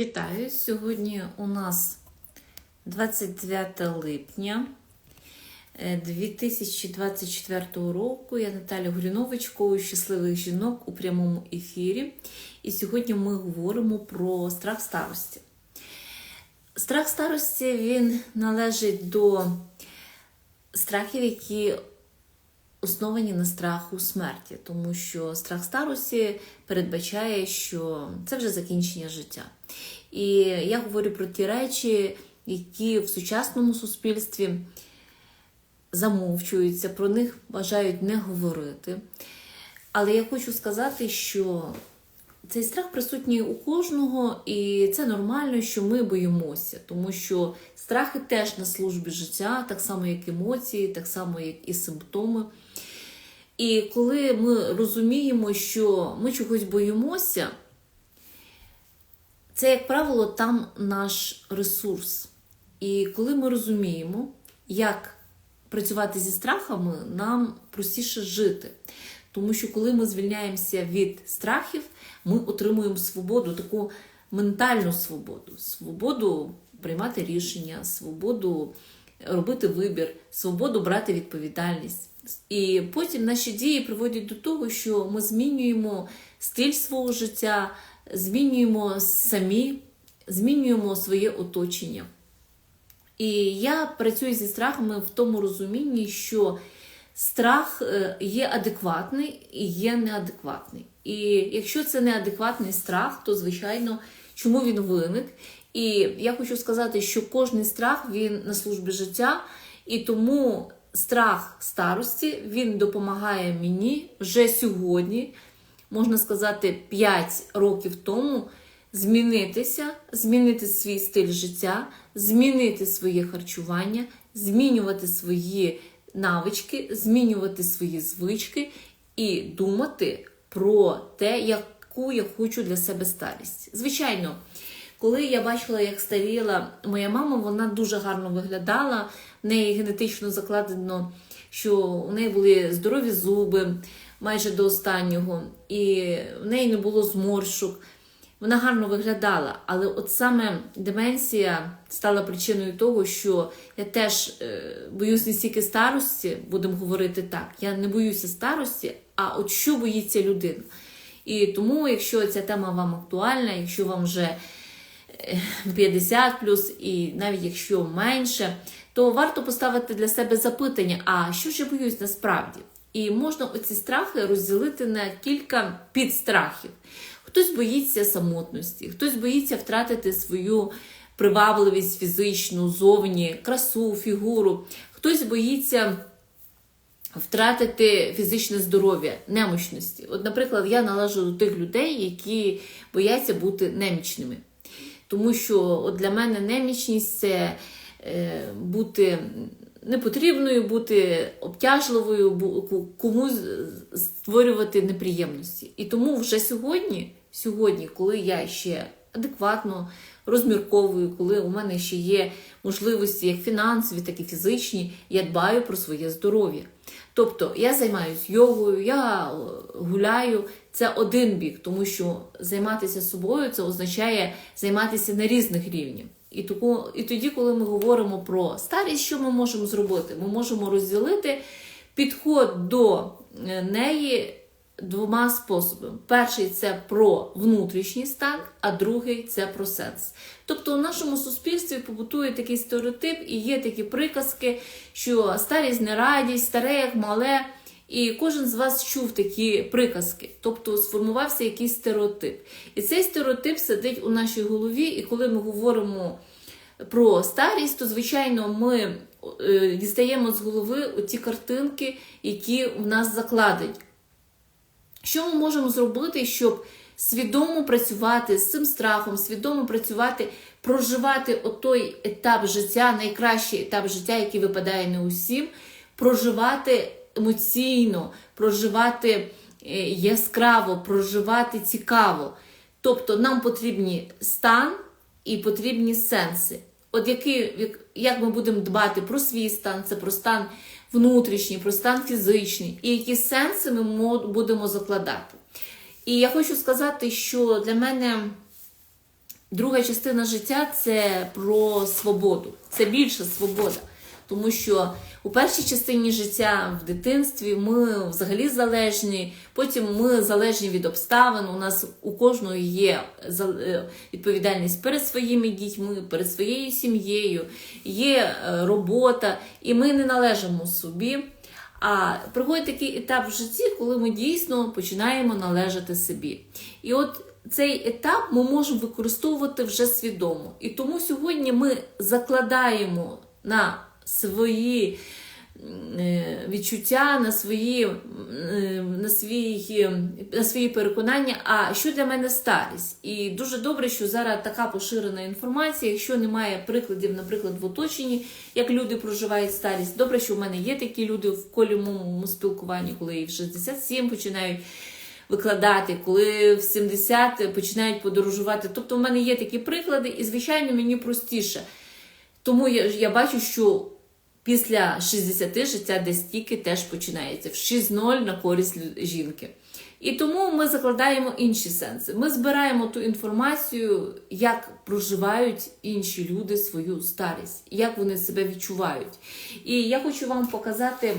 Вітаю! Сьогодні у нас 29 липня е, 2024 року. Я Наталя Грінович, коуч щасливих жінок у прямому ефірі. І сьогодні ми говоримо про страх старості. Страх старості він належить до страхів, які основані на страху смерті, тому що страх старості передбачає, що це вже закінчення життя. І я говорю про ті речі, які в сучасному суспільстві замовчуються, про них бажають не говорити. Але я хочу сказати, що цей страх присутній у кожного, і це нормально, що ми боїмося, тому що страхи теж на службі життя, так само, як емоції, так само, як і симптоми. І коли ми розуміємо, що ми чогось боїмося, це, як правило, там наш ресурс. І коли ми розуміємо, як працювати зі страхами, нам простіше жити. Тому що коли ми звільняємося від страхів, ми отримуємо свободу, таку ментальну свободу, свободу приймати рішення, свободу робити вибір, свободу брати відповідальність. І потім наші дії приводять до того, що ми змінюємо стиль свого життя, змінюємо самі, змінюємо своє оточення. І я працюю зі страхами в тому розумінні, що страх е, є адекватний і є неадекватний. І якщо це неадекватний страх, то звичайно, чому він виник? І я хочу сказати, що кожний страх він на службі життя, і тому страх старості він допомагає мені вже сьогодні, можна сказати, 5 років тому змінитися, змінити свій стиль життя, змінити своє харчування, змінювати свої навички, змінювати свої звички і думати про те, яку я хочу для себе старість. Звичайно. Коли я бачила, як старіла моя мама, вона дуже гарно виглядала, в неї генетично закладено, що у неї були здорові зуби майже до останнього, і в неї не було зморшок. Вона гарно виглядала, але от саме деменція стала причиною того, що я теж е, боюсь не стільки старості, будемо говорити так. Я не боюся старості, а от що боїться людина. І тому, якщо ця тема вам актуальна, якщо вам вже 50 плюс, і навіть якщо менше, то варто поставити для себе запитання: а що ж я боюсь насправді? І можна оці страхи розділити на кілька підстрахів. Хтось боїться самотності, хтось боїться втратити свою привабливість фізичну, зовні, красу, фігуру, хтось боїться. Втратити фізичне здоров'я, немощності. От, наприклад, я належу до тих людей, які бояться бути немічними. Тому що от для мене немічність це е, бути непотрібною, бути обтяжливою, комусь створювати неприємності. І тому вже сьогодні, сьогодні, коли я ще адекватно розмірковую, коли у мене ще є можливості як фінансові, так і фізичні, я дбаю про своє здоров'я. Тобто я займаюся йогою, я гуляю, це один бік, тому що займатися собою це означає займатися на різних рівнях. І і тоді, коли ми говоримо про старість, що ми можемо зробити? Ми можемо розділити підход до неї двома способами. Перший це про внутрішній стан, а другий це про сенс. Тобто у нашому суспільстві побутує такий стереотип і є такі приказки, що старість не радість, старе як мале. І кожен з вас чув такі приказки, тобто сформувався якийсь стереотип. І цей стереотип сидить у нашій голові, і коли ми говоримо про старість, то, звичайно, ми е, дістаємо з голови ті картинки, які в нас закладені. Що ми можемо зробити, щоб свідомо працювати з цим страхом, свідомо працювати, проживати той етап життя, найкращий етап життя, який випадає не усім, проживати емоційно, проживати е, яскраво, проживати цікаво. Тобто нам потрібні стан і потрібні сенси. От який, як ми будемо дбати про свій стан, це про стан внутрішній, про стан фізичний, і які сенси ми будемо закладати. І я хочу сказати, що для мене друга частина життя це про свободу, це більша свобода. Тому що у першій частині життя в дитинстві ми взагалі залежні, потім ми залежні від обставин. У нас у кожного є е, відповідальність перед своїми дітьми, перед своєю сім'єю, є е, робота, і ми не належимо собі. А приходить такий етап в житті, коли ми дійсно починаємо належати собі. І от цей етап ми можемо використовувати вже свідомо. І тому сьогодні ми закладаємо на свої е, відчуття, на свої, е, на свої, на свої переконання, а що для мене старість. І дуже добре, що зараз така поширена інформація, якщо немає прикладів, наприклад, в оточенні, як люди проживають старість. Добре, що в мене є такі люди в колі моєму спілкуванні, коли і в 67 починають викладати, коли в 70 починають подорожувати. Тобто, в мене є такі приклади, і, звичайно, мені простіше. Тому я, я бачу, що після 60 життя десь тільки теж починається в 6-0 на користь жінки. І тому ми закладаємо інші сенси. Ми збираємо ту інформацію, як проживають інші люди свою старість, як вони себе відчувають. І я хочу вам показати,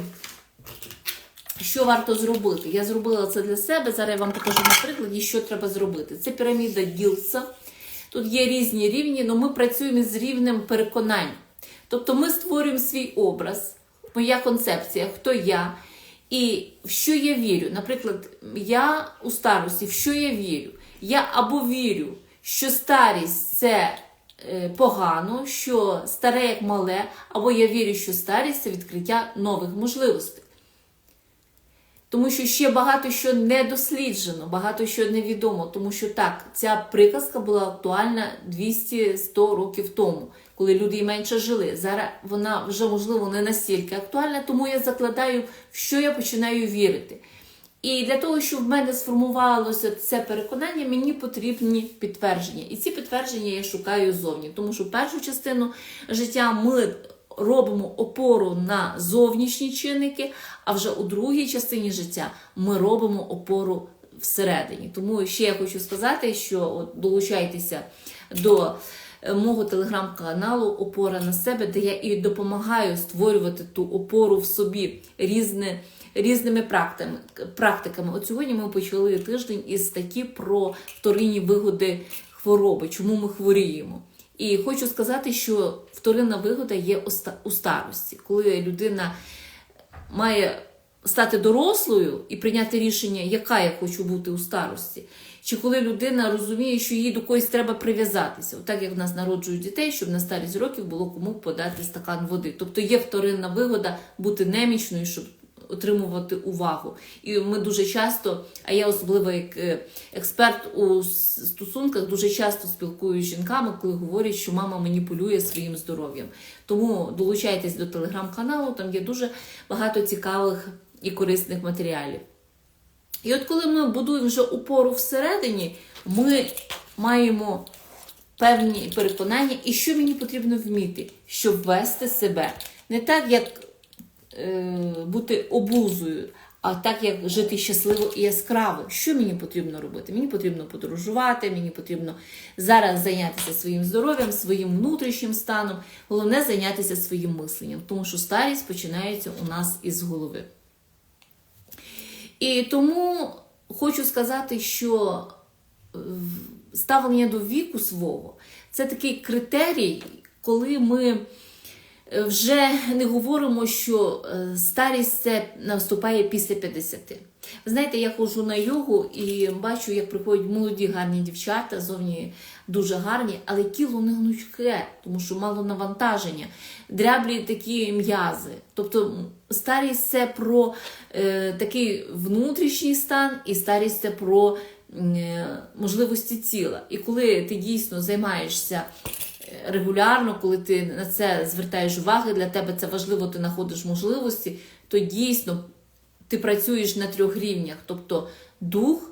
що варто зробити. Я зробила це для себе. Зараз я вам покажу на прикладі, що треба зробити. Це піраміда Гілса. Тут є різні рівні, але ми працюємо з рівнем переконань. Тобто ми створюємо свій образ, моя концепція, хто я і в що я вірю. Наприклад, я у старості, в що я вірю? Я або вірю, що старість це е, погано, що старе як мале, або я вірю, що старість це відкриття нових можливостей. Тому що ще багато що не досліджено, багато що невідомо. Тому що так, ця приказка була актуальна 200-100 років тому, коли люди і менше жили. Зараз вона вже, можливо, не настільки актуальна, тому я закладаю, в що я починаю вірити. І для того, щоб в мене сформувалося це переконання, мені потрібні підтвердження. І ці підтвердження я шукаю зовні. Тому що першу частину життя ми робимо опору на зовнішні чинники, а вже у другій частині життя ми робимо опору всередині. Тому ще я хочу сказати, що от долучайтеся до е, мого телеграм-каналу Опора на себе, де я і допомагаю створювати ту опору в собі різне, різними практиками. практиками. От сьогодні ми почали тиждень із статті про вторинні вигоди хвороби, чому ми хворіємо. І хочу сказати, що вторинна вигода є у ста- у старості, коли людина має стати дорослою і прийняти рішення, яка я хочу бути у старості. Чи коли людина розуміє, що їй до когось треба прив'язатися, отак як в нас народжують дітей, щоб на старість років було кому подати стакан води. Тобто є вторинна вигода бути немічною, щоб отримувати увагу. І ми дуже часто, а я особливо як е, експерт у стосунках, дуже часто спілкуюся з жінками, коли говорять, що мама маніпулює своїм здоров'ям. Тому долучайтесь до телеграм-каналу, там є дуже багато цікавих і корисних матеріалів. І от коли ми будуємо вже опору всередині, ми маємо певні переконання, і що мені потрібно вміти, щоб вести себе. Не так, як бути обузою, а так, як жити щасливо і яскраво. Що мені потрібно робити? Мені потрібно подорожувати, мені потрібно зараз зайнятися своїм здоров'ям, своїм внутрішнім станом. Головне зайнятися своїм мисленням, тому що старість починається у нас із голови. І тому хочу сказати, що е, ставлення до віку свого це такий критерій, коли ми е, вже не говоримо, що е, старість це наступає після 50. Ви знаєте, я ходжу на йогу і бачу, як приходять молоді гарні дівчата, зовні дуже гарні, але тіло не гнучке, тому що мало навантаження, дряблі такі м'язи. Тобто старість це про е, такий внутрішній стан, і старість це про е, можливості тіла. І коли ти дійсно займаєшся регулярно, коли ти на це звертаєш увагу, для тебе це важливо, ти знаходиш можливості, то дійсно ти працюєш на трьох рівнях: тобто дух,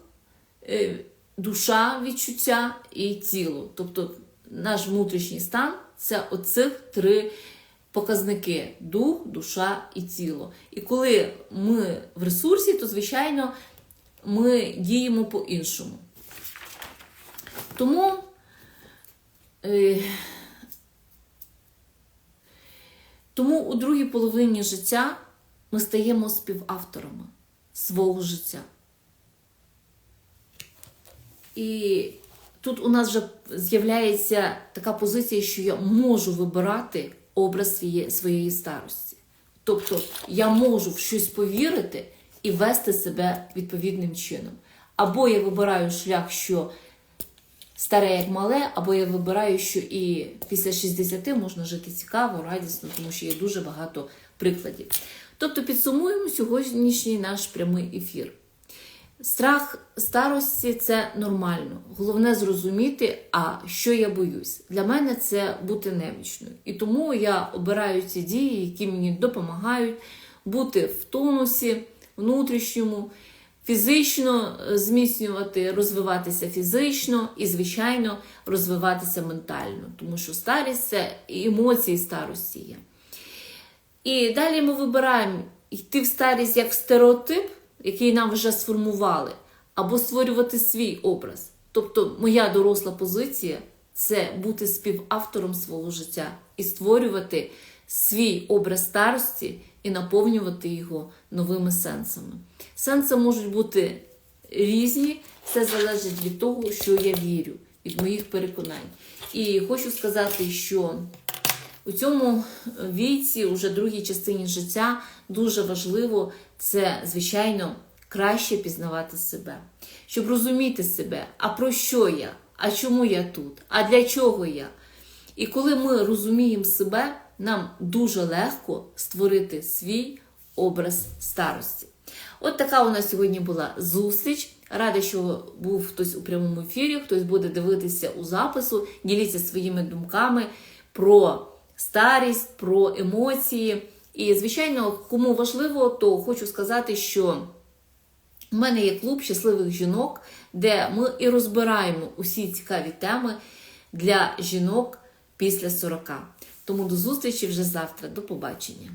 е, душа, відчуття і тіло. Тобто наш внутрішній стан це оцих три показники: дух, душа і тіло. І коли ми в ресурсі, то звичайно ми діємо по-іншому. Тому Тому у другій половині життя ми стаємо співавторами свого життя. І тут у нас вже з'являється така позиція, що я можу вибирати образ своєї, своєї старості. Тобто я можу в щось повірити і вести себе відповідним чином. Або я вибираю шлях, що старе як мале, або я вибираю, що і після 60 можна жити цікаво, радісно, тому що є дуже багато прикладів. Тобто підсумуємо сьогоднішній наш прямий ефір. Страх старості це нормально. Головне зрозуміти, а що я боюсь. Для мене це бути немічною. І тому я обираю ці дії, які мені допомагають бути в тонусі внутрішньому, фізично зміцнювати, розвиватися фізично і, звичайно, розвиватися ментально. Тому що старість це емоції старості є. І далі ми вибираємо йти в старість як в стереотип, який нам вже сформували, або створювати свій образ. Тобто, моя доросла позиція це бути співавтором свого життя і створювати свій образ старості і наповнювати його новими сенсами. Сенси можуть бути різні, все залежить від того, що я вірю, від моїх переконань. І хочу сказати, що у цьому віці, уже другій частині життя, дуже важливо це, звичайно, краще пізнавати себе, щоб розуміти себе, а про що я, а чому я тут, а для чого я. І коли ми розуміємо себе, нам дуже легко створити свій образ старості. От така у нас сьогодні була зустріч. Рада, що був хтось у прямому ефірі, хтось буде дивитися у запису, діліться своїми думками про старість, про емоції. І, звичайно, кому важливо, то хочу сказати, що у мене є клуб щасливих жінок, де ми і розбираємо усі цікаві теми для жінок після 40. Тому до зустрічі вже завтра. До побачення.